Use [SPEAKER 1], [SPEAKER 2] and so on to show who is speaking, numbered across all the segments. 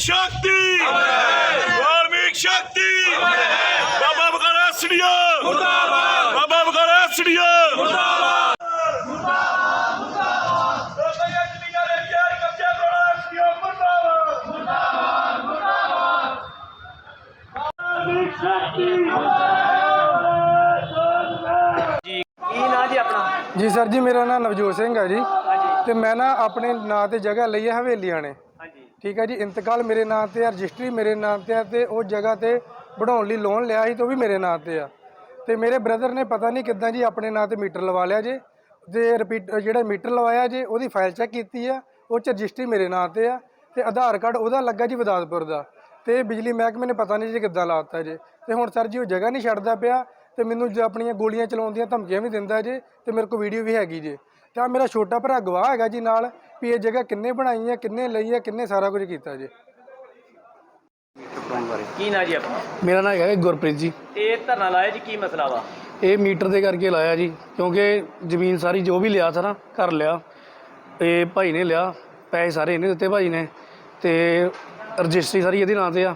[SPEAKER 1] ਸ਼ਕਤੀ ਵਾਲਮੀਕ ਸ਼ਕਤੀ ਬਾਬਾ ਬਕਾਲਾ ਸੜੀਆ ਮੁਰਦਾਬਾਦ ਬਾਬਾ ਬਕਾਲਾ ਸੜੀਆ ਮੁਰਦਾਬਾਦ
[SPEAKER 2] ਕੀ ਨਾਂ ਜੀ ਆਪਣਾ?
[SPEAKER 3] ਜੀ ਸਰ ਜੀ ਮੇਰਾ ਨਾਮ ਨਵਜੋਤ ਸਿੰਘ ਹੈ ਜੀ। ਤੇ ਮੈਂ ਨਾ ਆਪਣੇ ਨਾਂ ਤੇ ਜਗ੍ਹਾ ਲਈ ਹੈ ਹਵੇਲੀਆਂ ਨੇ। ਠੀਕ ਹੈ ਜੀ, ਇੰਤਕਾਲ ਮੇਰੇ ਨਾਂ ਤੇ ਆ, ਰਜਿਸਟਰੀ ਮੇਰੇ ਨਾਂ ਤੇ ਆ ਤੇ ਉਹ ਜਗ੍ਹਾ ਤੇ ਬਣਾਉਣ ਲਈ ਲੋਨ ਲਿਆ ਸੀ ਤੇ ਉਹ ਵੀ ਮੇਰੇ ਨਾਂ ਤੇ ਆ। ਤੇ ਮੇਰੇ ਬ੍ਰਦਰ ਨੇ ਪਤਾ ਨਹੀਂ ਕਿੱਦਾਂ ਜੀ ਆਪਣੇ ਨਾਂ ਤੇ ਮੀਟਰ ਲਵਾ ਲਿਆ ਜੇ ਤੇ ਰਿਪੀਟ ਜਿਹੜਾ ਮੀਟਰ ਲਵਾਇਆ ਜੇ, ਉਹਦੀ ਫਾਈਲ ਚੈੱਕ ਕੀਤੀ ਆ, ਉਹ ਚ ਰਜਿਸਟਰੀ ਮੇਰੇ ਨਾਂ ਤੇ ਆ ਤੇ ਆਧਾਰ ਕਾਰਡ ਉਹਦਾ ਲੱਗਾ ਜੀ ਵਿਦਾਤਪੁਰ ਦਾ। ਤੇ ਬਿਜਲੀ ਮਹਿਕਮੇ ਨੇ ਪਤਾ ਨਹੀਂ ਜੀ ਕਿੱਦਾਂ ਲਾਤਾ ਜੇ। ਤੇ ਹੁਣ ਸਰ ਜੀ ਉਹ ਜਗ੍ਹਾ ਨਹੀਂ ਛੱਡਦਾ ਪਿਆ ਤੇ ਮੈਨੂੰ ਜ- ਆਪਣੀਆਂ ਗੋਲੀਆਂ ਚਲਾਉਣ ਦੀਆਂ ਧਮਕੀਆਂ ਵੀ ਦਿੰਦਾ ਜੇ ਤੇ ਮੇਰੇ ਕੋਲ ਵੀਡੀਓ ਵੀ ਹੈਗੀ ਜੇ। ਤਾਂ ਮੇਰਾ ਛੋਟਾ ਭਰਾ ਗਵਾਹ ਹੈਗਾ ਜੀ ਨਾਲ ਵੀ ਇਹ ਜਗ੍ਹਾ ਕਿੰਨੇ ਬਣਾਈ ਹੈ ਕਿੰਨੇ ਲਈ ਹੈ ਕਿੰਨੇ ਸਾਰਾ ਕੁਝ ਕੀਤਾ ਜੇ।
[SPEAKER 2] ਕੀ ਨਾਂ ਜੀ ਆਪਣਾ?
[SPEAKER 3] ਮੇਰਾ ਨਾਮ ਹੈਗਾ ਗੁਰਪ੍ਰੀਤ ਜੀ।
[SPEAKER 2] ਇਹ ਧਰਨਾ ਲਾਇਆ ਜੀ ਕੀ ਮਸਲਾ ਵਾ?
[SPEAKER 3] ਇਹ ਮੀਟਰ ਦੇ ਕਰਕੇ ਲਾਇਆ ਜੀ ਕਿਉਂਕਿ ਜ਼ਮੀਨ ਸਾਰੀ ਜੋ ਵੀ ਲਿਆ ਸੀ ਨਾ ਘਰ ਲਿਆ ਇਹ ਭਾਈ ਨੇ ਲਿਆ ਪੈਸੇ ਸਾਰੇ ਇਹਨੇ ਦਿੱਤੇ ਭਾਈ ਨੇ ਤੇ ਰਜਿਸਟਰੀ ਸਾਰੀ ਇਹਦੇ ਨਾਂ ਤੇ ਆ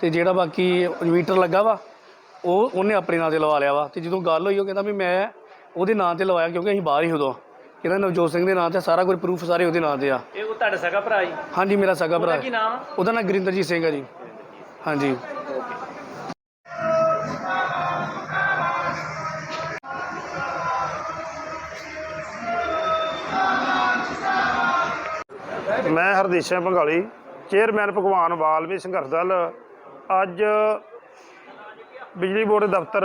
[SPEAKER 3] ਤੇ ਜਿਹੜਾ ਬਾਕੀ ਮੀਟਰ ਲੱਗਾ ਵਾ ਉਹ ਉਹਨੇ ਆਪਣੇ ਨਾਂ ਤੇ ਲਵਾ ਲਿਆ ਵਾ ਤੇ ਜਦੋਂ ਗੱਲ ਹੋਈ ਉਹ ਕਹਿੰਦਾ ਵੀ ਮੈਂ ਉਹਦੇ ਨਾਂ ਤੇ ਲਵਾਇਆ ਕਿਉਂਕਿ ਅਸੀਂ ਬਾਹਰ ਹੀ ਉਦੋਂ। ਕਹਿੰਦਾ ਨਵਜੋਤ ਸਿੰਘ ਦੇ ਨਾਂ ਤੇ ਸਾਰਾ ਕੁਝ ਪ੍ਰੂਫ ਸਾਰੇ ਉਹਦੇ ਨਾਂ ਤੇ ਆ।
[SPEAKER 2] ਇਹ ਉਹ ਤੁਹਾਡਾ ਸਗਾ ਭਰਾ ਜੀ?
[SPEAKER 3] ਹਾਂਜੀ ਮੇਰਾ ਸਗਾ ਭਰਾ
[SPEAKER 2] ਉਹਦਾ ਕੀ ਨਾਮ ਆ?
[SPEAKER 3] ਉਹਦਾ ਨਾਮ ਗੁਰਿੰਦਰਜੀਤ ਸਿੰਘ ਹੈ ਜੀ। ਹਾਂਜੀ।
[SPEAKER 4] ਮੈਂ ਹਰਦੀਪ ਸਿੰਘ ਭੰਗਾਲੀ ਚੇਅਰਮੈਨ ਭਗਵਾਨ ਵਾਲਮੀ ਸੰਘਰਸ਼ ਦਲ। ਅੱਜ ਬਿਜਲੀ ਬੋਰਡ ਦੇ ਦਫ਼ਤਰ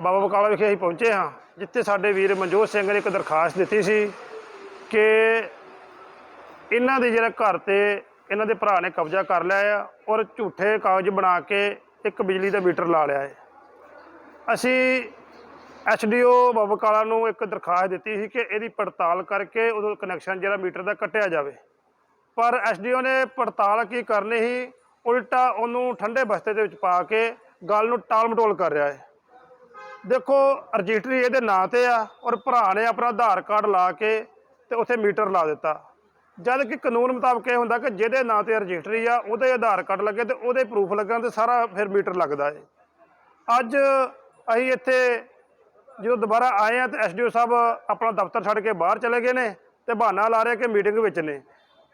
[SPEAKER 4] ਬਾਬਾ ਬਕਾਲਾ ਵਿਖੇ ਅਸੀਂ ਪਹੁੰਚੇ ਹਾਂ। ਜਿੱਥੇ ਸਾਡੇ ਵੀਰ ਮਨਜੋਤ ਸਿੰਘ ਨੇ ਇੱਕ ਦਰਖਾਸਤ ਦਿੱਤੀ ਸੀ ਕਿ ਇਹਨਾਂ ਦੇ ਜਿਹੜਾ ਘਰ ਤੇ ਇਹਨਾਂ ਦੇ ਭਰਾ ਨੇ ਕਬਜ਼ਾ ਕਰ ਲਿਆ ਆ ਔਰ ਝੂਠੇ ਕਾਗਜ਼ ਬਣਾ ਕੇ ਇੱਕ ਬਿਜਲੀ ਦਾ ਮੀਟਰ ਲਾ ਲਿਆ ਹੈ। ਅਸੀਂ ਐਸਡੀਓ ਬਾਬਾ ਕਾਲਾ ਨੂੰ ਇੱਕ ਦਰਖਾਸਤ ਦਿੱਤੀ ਸੀ ਕਿ ਇਹਦੀ ਪੜਤਾਲ ਕਰਕੇ ਉਦੋਂ ਕਨੈਕਸ਼ਨ ਜਿਹੜਾ ਮੀਟਰ ਦਾ ਕੱਟਿਆ ਜਾਵੇ। ਪਰ ਐਸਡੀਓ ਨੇ ਪੜਤਾਲ ਕੀ ਕਰਨੀ ਸੀ, ਉਲਟਾ ਉਹਨੂੰ ਠੰਡੇ ਬਸਤੇ ਦੇ ਵਿੱਚ ਪਾ ਕੇ ਗੱਲ ਨੂੰ ਟਾਲ ਮਟੋਲ ਕਰ ਰਿਹਾ ਹੈ। ਦੇਖੋ ਰਜਿਸਟਰੀ ਇਹਦੇ ਨਾਂ ਤੇ ਆ ਔਰ ਭਰਾ ਨੇ ਆਪਣਾ ਆਧਾਰ ਕਾਰਡ ਲਾ ਕੇ ਤੇ ਉੱਥੇ ਮੀਟਰ ਲਾ ਦਿੱਤਾ। ਜਦ ਕਿ ਕਾਨੂੰਨ ਮੁਤਾਬਕ ਇਹ ਹੁੰਦਾ ਕਿ ਜਿਹਦੇ ਨਾਂ ਤੇ ਰਜਿਸਟਰੀ ਆ, ਉਹਦੇ ਆਧਾਰ ਕਾਰਡ ਲੱਗੇ ਤੇ ਉਹਦੇ ਪ੍ਰੂਫ ਲੱਗਣ ਤੇ ਸਾਰਾ ਫਿਰ ਮੀਟਰ ਲੱਗਦਾ ਏ। ਅੱਜ ਅਸੀਂ ਇੱਥੇ ਜਦੋਂ ਦੁਬਾਰਾ ਆਏ ਆ ਤੇ ਐਸਡੀਓ ਸਾਹਿਬ ਆਪਣਾ ਦਫ਼ਤਰ ਛੱਡ ਕੇ ਬਾਹਰ ਚਲੇ ਗਏ ਨੇ ਤੇ ਬਹਾਨਾ ਲਾ ਰਹੇ ਕਿ ਮੀਟਿੰਗ ਵਿੱਚ ਨੇ।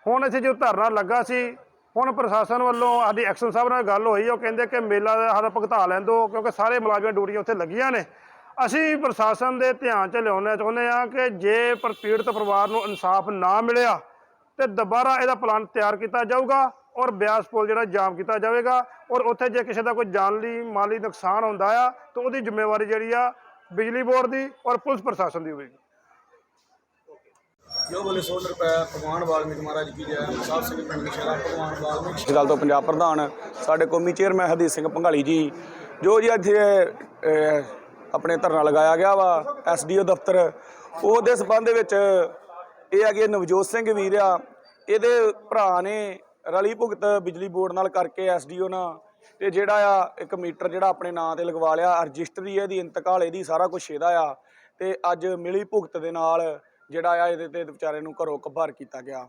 [SPEAKER 4] ਹੁਣ ਇੱਥੇ ਜੋ ਧਰਨਾ ਲੱਗਾ ਸੀ ਹੁਣ ਪ੍ਰਸ਼ਾਸਨ ਵੱਲੋਂ ਸਾਡੀ ਐਕਸ਼ਨ ਸਾਹਿਬ ਨਾਲ ਗੱਲ ਹੋਈ, ਉਹ ਕਹਿੰਦੇ ਕਿ ਮੇਲਾ ਦਾ ਸਾਡਾ ਭੁਗਤਾ ਲੈਣ ਦਿਓ ਕਿਉਂਕਿ ਸਾਰੇ ਮੁਲਾਜ਼ਮਾਂ ਡਿਊਟੀਆਂ ਉੱਥੇ ਲੱਗੀਆਂ ਨੇ। ਅਸੀਂ ਪ੍ਰਸ਼ਾਸਨ ਦੇ ਧਿਆਨ 'ਚ ਲਿਆਉਣਾ ਚਾਹੁੰਦੇ ਆ ਕਿ ਜੇ ਪਰ ਪੀੜਤ ਪਰਿਵਾਰ ਨੂੰ ਇਨਸਾਫ ਨਾ ਮਿਲਿਆ, ਤੇ ਦੁਬਾਰਾ ਇਹਦਾ ਪਲਾਨ ਤਿਆਰ ਕੀਤਾ ਜਾਊਗਾ ਔਰ ਬਿਆਸ ਪੁਲ ਜਿਹੜਾ ਜਾਮ ਕੀਤਾ ਜਾਵੇਗਾ ਔਰ ਉੱਥੇ ਜੇ ਕਿਸੇ ਦਾ ਕੋਈ ਜਾਨਲੀ ਮਾਲੀ ਨੁਕਸਾਨ ਹੁੰਦਾ ਆ, ਤਾਂ ਉਹਦੀ ਜ਼ਿੰਮੇਵਾਰੀ ਜਿਹੜੀ ਆ ਬਿਜਲੀ ਬੋਰਡ ਦੀ ਔਰ ਪੁਲਿਸ ਪ੍ਰਸ਼ਾਸਨ ਦੀ ਹੋਵੇਗੀ।
[SPEAKER 5] ਜੋ ਬੋਲੇ 100 ਰੁਪਏ ਭਗਵਾਨ ਵਾਲਮੀਕ ਮਹਾਰਾਜ ਕੀ ਜੈ ਸਾਹਿਬ ਸਿੰਘ ਪਿੰਡ ਨਸ਼ਹਿਰਾ ਭਗਵਾਨ ਵਾਲਮੀਕ
[SPEAKER 6] ਇਸ ਗੱਲ ਤੋਂ ਪੰਜਾਬ ਪ੍ਰਧਾਨ, ਸਾਡੇ ਕੌਮੀ ਚੇਅਰਮੈਨ ਹਰਦੀਪ ਸਿੰਘ ਭੰਗਾਲੀ ਜੀ, ਜੋ ਜੀ ਅੱਜ ਆਪਣੇ ਧਰਨਾ ਲਗਾਇਆ ਗਿਆ ਵਾ ਐਸਡੀਓ ਦਫ਼ਤਰ, ਉਹਦੇ ਸਬੰਧ ਦੇ ਵਿੱਚ ਇਹ ਹੈਗੇ ਨਵਜੋਤ ਸਿੰਘ ਵੀਰ ਆ, ਇਹਦੇ ਭਰਾ ਨੇ ਰਲੀ ਭੁਗਤ ਬਿਜਲੀ ਬੋਰਡ ਨਾਲ ਕਰਕੇ ਐਸਡੀਓ ਨਾਲ, ਤੇ ਜਿਹੜਾ ਆ, ਇੱਕ ਮੀਟਰ ਜਿਹੜਾ ਆਪਣੇ ਨਾਂ ਤੇ ਲਗਵਾ ਲਿਆ, ਰਜਿਸਟਰੀ ਇਹਦੀ, ਇੰਤਕਾਲ ਇਹਦੀ, ਸਾਰਾ ਕੁਝ ਇਹਦਾ ਆ, ਤੇ ਅੱਜ ਮਿਲੀ ਭੁਗਤ ਦੇ ਨਾਲ ਜਿਹੜਾ ਆ ਇਹਦੇ ਤੇ ਵਿਚਾਰੇ ਨੂੰ ਘਰੋਂ ਕਬਾਰ ਕੀਤਾ ਗਿਆ।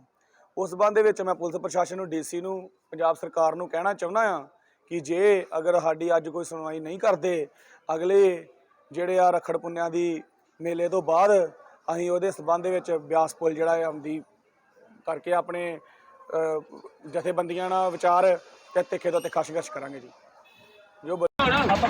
[SPEAKER 6] ਉਸ ਸੰਬੰਧ ਦੇ ਵਿੱਚ ਮੈਂ ਪੁਲਿਸ ਪ੍ਰਸ਼ਾਸਨ ਨੂੰ, ਡੀਸੀ ਨੂੰ, ਪੰਜਾਬ ਸਰਕਾਰ ਨੂੰ ਕਹਿਣਾ ਚਾਹੁੰਦਾ ਆ ਕਿ ਜੇ ਅਗਰ ਸਾਡੀ ਅੱਜ ਕੋਈ ਸੁਣਵਾਈ ਨਹੀਂ ਕਰਦੇ, ਅਗਲੇ ਜਿਹੜੇ ਆ ਰਖੜ ਪੁੰਨਿਆਂ ਦੀ ਮੇਲੇ ਤੋਂ ਬਾਅਦ ਅਸੀਂ ਉਹਦੇ ਸੰਬੰਧ ਵਿੱਚ ਬਿਆਸ ਪੁਲ ਜਿਹੜਾ ਆਉਂਦੀ ਕਰਕੇ ਆਪਣੇ ਜਥੇਬੰਦੀਆਂ ਨਾਲ ਵਿਚਾਰ ਤੇ ਤਿੱਖੇ ਤੋਂ ਤਿੱਖਾ ਸੰਘਰਸ਼ ਕਰਾਂਗੇ ਜੀ। ਜੋ ਬ-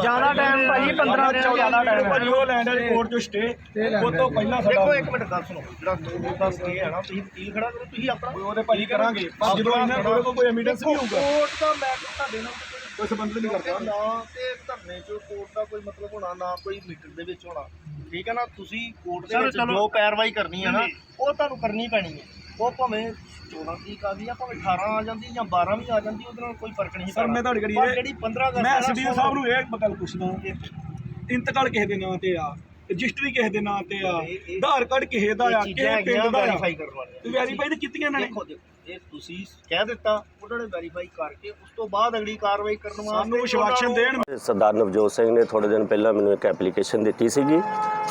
[SPEAKER 4] ਜ਼ਿਆਦਾ ਟਾਈਮ ਭਾਈ 15 ਦਿਨ ਜ਼ਿਆਦਾ ਟਾਈਮ ਭਾਈ ਉਹ ਲੈਂਡ ਰਿਪੋਰਟ ਜੋ ਸਟੇ ਉਹ ਤੋਂ ਪਹਿਲਾਂ ਸਾਡਾ ਦੇਖੋ ਇੱਕ ਮਿੰਟ ਗੱਲ ਸੁਣੋ। ਜਿਹੜਾ 2 ਦਾ ਸਟੇ ਹੈ ਨਾ ਤੁਸੀਂ ਵਕੀਲ ਖੜਾ ਕਰੋ ਤੁਸੀਂ ਆਪਣਾ। ਉਹਦੇ ਭਾਈ ਕਰਾਂਗੇ। ਪਰ ਜਦੋਂ ਇਹਨਾਂ ਕੋਲ ਕੋਈ ਐਵੀਡੈਂਸ ਨਹੀਂ ਹੋਊਗਾ। ਕੋਰਟ ਦਾ ਮੈਂ ਤੁਹਾਡੇ ਨਾਲ ਕੋਈ ਸੰਬੰਧ ਨਹੀਂ ਕਰਦਾ।
[SPEAKER 7] ਨਾ ਤੇ ਧਰਨੇ ਚ ਕੋਰਟ ਦਾ ਕੋਈ ਮਤਲਬ ਹੋਣਾ ਨਾ ਕੋਈ ਮੀਟਰ ਦੇ ਵਿੱਚ ਹੋਣਾ। ਠੀਕ ਹੈ ਨਾ? ਤੁਸੀਂ ਕੋਰਟ ਦੇ ਵਿੱਚ ਜੋ ਪੈਰਵਾਈ ਕਰਨੀ ਹੈ ਨਾ ਉਹ ਤੁਹਾਨੂੰ ਕਰਨੀ ਪੈਣੀ ਹੈ। ਉਹ ਭਾਵੇਂ 14 ਤਰੀਕ ਆ ਗਈ ਆ ਭਾਵੇਂ 18 ਆ ਜਾਂਦੀ ਜਾਂ 12 ਵੀ ਆ ਜਾਂਦੀ ਉਹਦੇ ਨਾਲ ਕੋਈ ਫ਼ਰਕ ਨਹੀਂ
[SPEAKER 4] ਸਰ, ਮੈਂ ਤੁਹਾਡੀ
[SPEAKER 7] ਪਰ
[SPEAKER 4] ਇਹ-
[SPEAKER 7] ਜਿਹੜੀ 15 ਅਗਸਤ
[SPEAKER 4] ਮੈਂ
[SPEAKER 7] ਨਾ,
[SPEAKER 4] ਐਸਡੀਓ ਸਾਹਿਬ ਨੂੰ ਇਹ ਗੱਲ ਪੁੱਛਦਾ ਇੰਤਕਾਲ ਕਿਸੇ ਦੇ ਨਾਂ ਤੇ ਆ ਰਜਿਸਟਰੀ ਕਿਸੇ ਦੇ ਨਾਂ ਤੇ ਆ
[SPEAKER 7] ਇਹ- ਇਹ-
[SPEAKER 4] ਆਧਾਰ ਕਾਰਡ ਕਿਸੇ ਦਾ
[SPEAKER 7] ਇਹ
[SPEAKER 4] ਆ
[SPEAKER 7] ਚੀਜ਼ਾਂ
[SPEAKER 4] ਕਿਸੇ ਪਿੰਡ
[SPEAKER 7] ਹੈਗੀਆਂ
[SPEAKER 4] ਦਾ ਆ।
[SPEAKER 7] ਵੈਰੀਫਾਈ ਕਰਨ ਵਾਲੀਆਂ।
[SPEAKER 4] ਤੇ ਵੈਰੀਫਾਈ ਤਾਂ ਕੀਤੀਆਂ ਇਹਨਾਂ ਨੇ?
[SPEAKER 7] ਦੇਖੋ ਦੇਖੋ, ਇਹ ਤੁਸੀਂ ਕਹਿ ਦਿੱਤਾ ਉਹਨਾਂ ਨੇ ਵੈਰੀਫਾਈ ਕਰਕੇ ਉਸ ਤੋਂ ਬਾਅਦ ਅਗਲੀ ਕਾਰਵਾਈ ਕਰਨ ਵਾਸਤੇ
[SPEAKER 4] ਸਾਨੂੰ ਵਿਸ਼ਵਾਸਨ ਦੇਣ।
[SPEAKER 8] ਸਰਦਾਰ ਨਵਜੋਤ ਸਿੰਘ ਨੇ ਥੋੜੇ ਦਿਨ ਪਹਿਲਾਂ ਮੈਨੂੰ ਇੱਕ ਐਪਲੀਕੇਸ਼ਨ ਦਿੱਤੀ ਸੀਗੀ।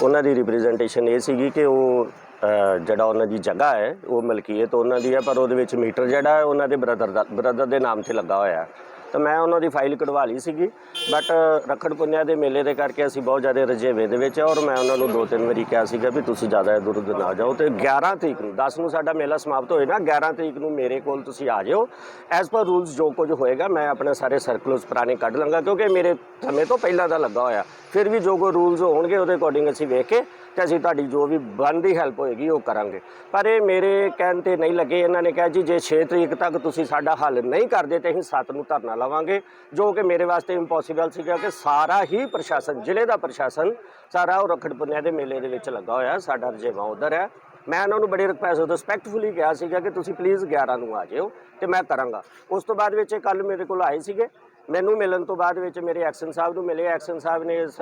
[SPEAKER 8] ਉਹਨਾਂ ਦੀ ਰਿਪਰੈਜ਼ੈਂਟੇਸ਼ਨ ਇਹ ਸੀਗੀ ਕਿ ਉਹ ਜਿਹੜਾ ਉਹਨਾਂ ਦੀ ਜਗ੍ਹਾ ਹੈ, ਉਹ ਮਲਕੀਅਤ ਉਹਨਾਂ ਦੀ ਹੈ, ਪਰ ਉਹਦੇ ਵਿੱਚ ਮੀਟਰ ਜਿਹੜਾ ਹੈ, ਉਹਨਾਂ ਦੇ ਬ੍ਰਦਰ ਦਾ ਬ੍ਰਦਰ ਦੇ ਨਾਮ ਤੇ ਲੱਗਾ ਹੋਇਆ ਹੈ। ਤਾਂ ਮੈਂ ਉਹਨਾਂ ਦੀ ਫਾਈਲ ਕਢਵਾ ਲਈ ਸੀਗੀ ਬਟ ਰੱਖੜ ਪੁੰਨਿਆ ਦੇ ਮੇਲੇ ਦੇ ਕਰਕੇ ਅਸੀਂ ਬਹੁਤ ਜ਼ਿਆਦਾ ਰਜੇਵੇਂ ਦੇ ਵਿੱਚ ਆ ਔਰ ਮੈਂ ਉਹਨਾਂ ਨੂੰ ਦੋ ਤਿੰਨ ਵਾਰੀ ਕਿਹਾ ਸੀਗਾ ਵੀ ਤੁਸੀਂ ਜ਼ਿਆਦਾ ਇੱਧਰ ਉੱਧਰ ਨਾ ਜਾਓ ਤੇ 11 ਤਰੀਕ ਨੂੰ 10 ਨੂੰ ਸਾਡਾ ਮੇਲਾ ਸਮਾਪਤ ਹੋਏਗਾ 11 ਤਰੀਕ ਨੂੰ ਮੇਰੇ ਕੋਲ ਤੁਸੀਂ ਆ ਜਿਓ। ਐਜ਼ ਪਰ ਰੂਲਸ ਜੋ ਕੁਝ ਹੋਏਗਾ, ਮੈਂ ਆਪਣੇ ਸਾਰੇ ਸਰਕਲਸ ਪੁਰਾਣੇ ਕੱਢ ਲਾਂਗਾ ਕਿਉਂਕਿ ਮੇਰੇ ਸਮੇਂ ਤੋਂ ਪਹਿਲਾਂ ਦਾ ਲੱਗਾ ਹੋਇਆ। ਫਿਰ ਵੀ ਜੋ ਕੋ ਰੂਲਸ ਹੋਣਗੇ, ਉਹਦੇ ਅਕੋਰਡਿੰਗ ਅਸੀਂ ਵੇਖ ਕੇ ਤੇ ਅਸੀਂ ਤੁਹਾਡੀ ਜੋ ਵੀ ਬਣਦੀ ਹੈਲਪ ਹੋਏਗੀ, ਉਹ ਕਰਾਂਗੇ। ਪਰ ਇਹ ਮੇਰੇ ਕਹਿਣ ਤੇ ਨਹੀਂ ਲੱਗੇ, ਇਹਨਾਂ ਨੇ ਕਿਹਾ ਜੀ, ਜੇ 6 ਤਰੀਕ ਤੱਕ ਤੁਸੀਂ ਸਾਡਾ ਹੱਲ ਨਹੀਂ ਕਰਦੇ ਤੇ ਅਸੀਂ 7 ਨੂੰ ਧਰਨਾ ਲਾਵਾਂਗੇ, ਜੋ ਕਿ ਮੇਰੇ ਵਾਸਤੇ ਇੰਪੋਸੀਬਲ ਸੀਗਾ ਕਿ ਸਾਰਾ ਹੀ ਪ੍ਰਸ਼ਾਸਨ, ਜ਼ਿਲ੍ਹੇ ਦਾ ਪ੍ਰਸ਼ਾਸਨ, ਸਾਰਾ ਉਹ ਰੱਖੜ ਪੁੰਨਿਆ ਦੇ ਮੇਲੇ ਦੇ ਵਿੱਚ ਲੱਗਾ ਹੋਇਆ, ਸਾਡਾ ਰਜੇਵਾ ਉਧਰ ਹੈ। ਮੈਂ ਉਹਨਾਂ ਨੂੰ ਬੜੇ ਰਿਕਵੈਸਟ ਰਿਸਪੈਕਟਫੁਲੀ ਕਿਹਾ ਸੀਗਾ ਕਿ ਤੁਸੀਂ ਪਲੀਜ਼ 11 ਨੂੰ ਆ ਜਿਓ ਤੇ ਮੈਂ ਕਰਾਂਗਾ। ਉਸ ਤੋਂ ਬਾਅਦ ਵਿੱਚ ਕੱਲ ਮੇਰੇ ਕੋਲ ਆਏ ਸੀਗੇ। ਮੈਨੂੰ ਮਿਲਣ ਤੋਂ ਬਾਅਦ ਵਿੱਚ ਮੇਰੇ ਐਕਸ਼ਨ ਸਾਹਿਬ ਨੂੰ ਮਿਲੇ। ਐਕਸ਼ਨ ਸਾਹਿਬ ਨੇ ਇਸ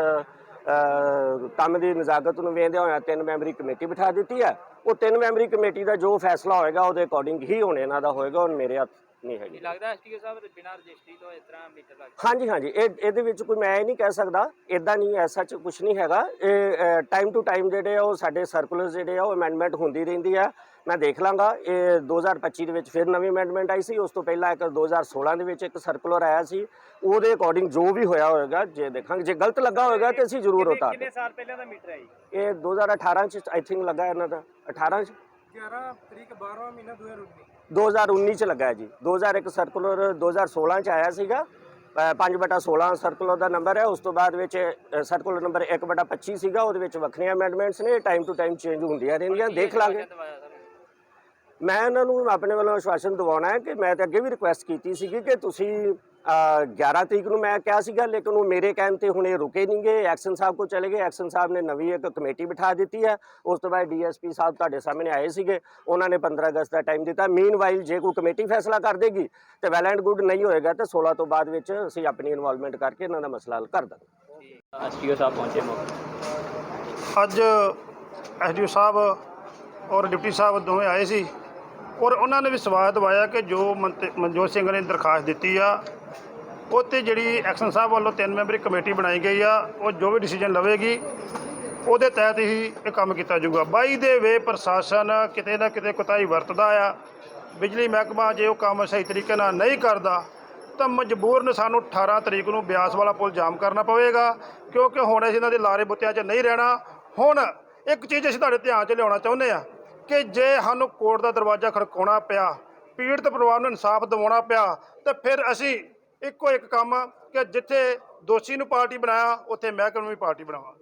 [SPEAKER 8] ਕੰਮ ਦੀ ਨਜ਼ਾਕਤ ਨੂੰ ਵੇਖਦੇ ਹੋਇਆ ਤਿੰਨ ਮੈਂਬਰੀ ਕਮੇਟੀ ਬਿਠਾ ਦਿੱਤੀ ਹੈ। ਉਹ ਤਿੰਨ ਮੈਂਬਰੀ ਕਮੇਟੀ ਦਾ ਜੋ ਫੈਸਲਾ ਹੋਏਗਾ, ਉਹਦੇ ਅਕੋਰਡਿੰਗ ਹੀ ਹੁਣ ਇਹਨਾਂ ਦਾ ਹੋਏਗਾ, ਹੁਣ ਮੇਰੇ ਹੱਥ ਨਹੀਂ ਹੈਗੀ।
[SPEAKER 2] ਲੱਗਦਾ ਐਸਟੀਓ ਸਾਹਿਬ ਬਿਨਾਂ ਰਜਿਸਟਰੀ ਤੋਂ ਇਸ ਤਰ੍ਹਾਂ ਮੀਟਰ ਲੱਗ
[SPEAKER 8] ਹਾਂਜੀ ਹਾਂਜੀ। ਇਹ ਇਹਦੇ ਵਿੱਚ ਕੋਈ ਮੈਂ ਇਹ ਨਹੀਂ ਕਹਿ ਸਕਦਾ ਇਦਾਂ ਨਹੀਂ ਐਸਾ ਚ ਕੁਝ ਨਹੀਂ ਹੈਗਾ। ਇਹ ਟਾਈਮ ਟੂ ਟਾਈਮ ਜਿਹੜੇ ਆ ਉਹ ਸਾਡੇ ਸਰਕੂਲਰਸ ਜਿਹੜੇ ਆ ਉਹ ਅਮੈਂਡਮੈਂਟ ਹੁੰਦੀ ਰਹਿੰਦੀ ਆ। ਮੈਂ ਦੇਖ ਲਾਂਗਾ ਇਹ 2025 ਦੇ ਵਿੱਚ ਫਿਰ ਨਵੀਂ ਅਮੈਂਡਮੈਂਟ ਆਈ ਸੀ ਉਸ ਤੋਂ ਪਹਿਲਾਂ ਇੱਕ 2016 ਦੇ ਵਿੱਚ ਇੱਕ ਸਰਕੂਲਰ ਆਇਆ ਸੀ। ਉਹਦੇ ਅਕੋਰਡਿੰਗ ਜੋ ਵੀ ਹੋਇਆ ਹੋਏਗਾ ਜੇ ਦੇਖਾਂਗੇ ਜੇ ਗਲਤ ਲੱਗਾ ਹੋਏਗਾ ਤੇ ਅਸੀਂ ਜ਼ਰੂਰ ਉਤਾਰ
[SPEAKER 2] ਕਿੰਨੇ ਸਾਲ ਪਹਿਲਾਂ ਦਾ ਮੀਟਰ ਹੈ
[SPEAKER 8] ਇਹ 2018 ਚ ਆਈ ਥਿੰਕ ਲੱਗਾ ਇਹਨਾਂ ਦਾ। 18 ਚ?
[SPEAKER 3] 11 ਤਰੀਕ 12ਵਾਂ ਮਹੀਨਾ 2019
[SPEAKER 8] 2019 ਚ ਲੱਗਾ ਹੈ ਜੀ 2001 ਸਰਕੂਲਰ 2016 ਚ ਆਇਆ ਸੀਗਾ। 5/16 ਸਰਕੂਲਰ ਦਾ ਨੰਬਰ ਹੈ। ਉਸ ਤੋਂ ਬਾਅਦ ਵਿੱਚ ਸਰਕੂਲਰ ਨੰਬਰ 1/25 ਸੀਗਾ। ਉਹਦੇ ਵਿੱਚ ਵੱਖਰੀਆਂ ਅਮੈਂਡਮੈਂਟਸ ਨੇ। ਟਾਈਮ ਟੂ ਟਾਈਮ ਚੇਂਜ ਹੁੰਦੀਆਂ ਰਹਿੰਦੀਆਂ। ਦੇਖ ਲਾਂਗੇ। ਮੈਂ ਇਹਨਾਂ ਨੂੰ ਆਪਣੇ ਵੱਲੋਂ ਆਸ਼ਵਾਸਨ ਦਿਵਾਉਣਾ ਹੈ ਕਿ ਮੈਂ ਤਾਂ ਅੱਗੇ ਵੀ ਰਿਕੁਐਸਟ ਕੀਤੀ ਸੀਗੀ ਕਿ ਤੁਸੀਂ 11 ਤਰੀਕ ਨੂੰ ਮੈਂ ਕਿਹਾ ਸੀਗਾ ਲੇਕਿਨ ਉਹ ਮੇਰੇ ਕਹਿਣ ਤੇ ਹੁਣ ਇਹ ਰੁਕੇ ਨਹੀਂ ਗਏ। ਐਕਸ਼ਨ ਸਾਹਿਬ ਕੋ ਚਲੇ ਗਏ। ਐਕਸ਼ਨ ਸਾਹਿਬ ਨੇ ਨਵੀਂ ਇੱਕ ਕਮੇਟੀ ਬਿਠਾ ਦਿੱਤੀ ਹੈ। ਉਸ ਤੋਂ ਬਾਅਦ ਡੀਐਸਪੀ ਸਾਹਿਬ ਤੁਹਾਡੇ ਸਾਹਮਣੇ ਆਏ ਸੀਗੇ। ਉਹਨਾਂ ਨੇ 15 ਅਗਸਤ ਦਾ ਟਾਈਮ ਦਿੱਤਾ। ਮੀਨਵਾਈਲ ਜੇ ਕੋਈ ਕਮੇਟੀ ਫੈਸਲਾ ਕਰ ਦੇਗੀ ਤੇ ਵੈਲ ਐਂਡ ਗੁੱਡ ਨਹੀਂ ਹੋਏਗਾ ਤੇ 16 ਤੋਂ ਬਾਅਦ ਵਿੱਚ ਅਸੀਂ ਆਪਣੀ ਇਨਵੋਲਵਮੈਂਟ ਕਰਕੇ ਇਹਨਾਂ ਦਾ ਮਸਲਾ ਹੱਲ ਕਰ ਦਾਂਗੇ।
[SPEAKER 2] ਐਸਟੀਓ ਸਾਹਿਬ ਪਹੁੰਚੇ ਮੌਕੇ
[SPEAKER 4] ਅੱਜ ਐਸਡੀਓ ਸਾਹਿਬ ਔਰ ਡਿਪਟੀ ਸਾਹਿਬ ਦੋਵੇਂ ਆਏ ਸੀ ਔਰ ਉਹਨਾਂ ਨੇ ਵੀ ਸਵਾਲ ਦਵਾਇਆ ਕਿ ਜੋ ਮੰਤ- ਮਨਜੋਤ ਸਿੰਘ ਨੇ ਦਰਖਾਸਤ ਦਿੱਤੀ ਆ ਉਹ 'ਤੇ ਜਿਹੜੀ ਐਕਸ਼ਨ ਸਾਹਿਬ ਵੱਲੋਂ ਤਿੰਨ ਮੈਂਬਰੀ ਕਮੇਟੀ ਬਣਾਈ ਗਈ ਆ, ਉਹ ਜੋ ਵੀ ਡਿਸੀਜਨ ਲਵੇਗੀ, ਉਹਦੇ ਤਹਿਤ ਹੀ ਇਹ ਕੰਮ ਕੀਤਾ ਜਾਊਗਾ। ਬਾਈ ਦੇ ਵੇ ਪ੍ਰਸ਼ਾਸਨ ਕਿਤੇ ਨਾ ਕਿਤੇ ਕੁਤਾਈ ਵਰਤਦਾ ਆ, ਬਿਜਲੀ ਮਹਿਕਮਾ ਜੇ ਉਹ ਕੰਮ ਸਹੀ ਤਰੀਕੇ ਨਾਲ ਨਹੀਂ ਕਰਦਾ, ਤਾਂ ਮਜਬੂਰਨ ਸਾਨੂੰ 18 ਤਰੀਕ ਨੂੰ ਬਿਆਸ ਵਾਲਾ ਪੁਲ ਜਾਮ ਕਰਨਾ ਪਵੇਗਾ, ਕਿਉਂਕਿ ਹੁਣ ਅਸੀਂ ਇਹਨਾਂ ਦੇ ਲਾਰੇ ਬੁੱਤਿਆਂ 'ਚ ਨਹੀਂ ਰਹਿਣਾ। ਹੁਣ ਇੱਕ ਚੀਜ਼ ਅਸੀਂ ਤੁਹਾਡੇ ਧਿਆਨ 'ਚ ਲਿਆਉਣਾ ਚਾਹੁੰਦੇ ਆ ਕਿ ਜੇ ਸਾਨੂੰ ਕੋਰਟ ਦਾ ਦਰਵਾਜ਼ਾ ਖੜਕਾਉਣਾ ਪਿਆ, ਪੀੜਤ ਪਰਿਵਾਰ ਨੂੰ ਇਨਸਾਫ ਦਿਵਾਉਣਾ ਪਿਆ, ਤੇ ਫਿਰ ਅਸੀਂ ਇੱਕੋ ਇੱਕ ਕੰਮ ਕਿ ਜਿੱਥੇ ਦੋਸ਼ੀ ਨੂੰ ਪਾਰਟੀ ਬਣਾਇਆ, ਉੱਥੇ ਮਹਿਕਮੇ ਨੂੰ ਵੀ ਪਾਰਟੀ ਬਣਾਵਾਂ।